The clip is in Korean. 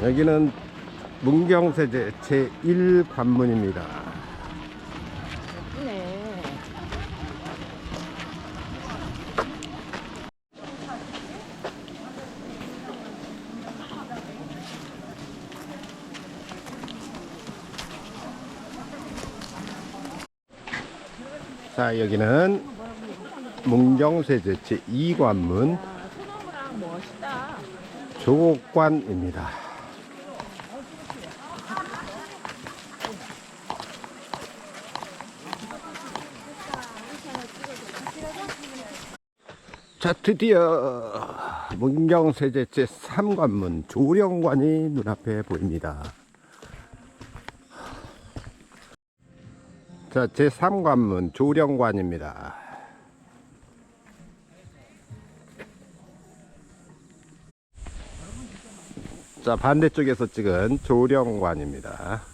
여기는 문경세제 제1관문입니다. 예쁘네. 자, 여기는 문경세제 제2관문 아. 조관입니다. 자, 드디어 문경세제 제3관문 조령관이 눈앞에 보입니다. 자, 제3관문 조령관입니다. 자, 반대쪽에서 찍은 조령관입니다.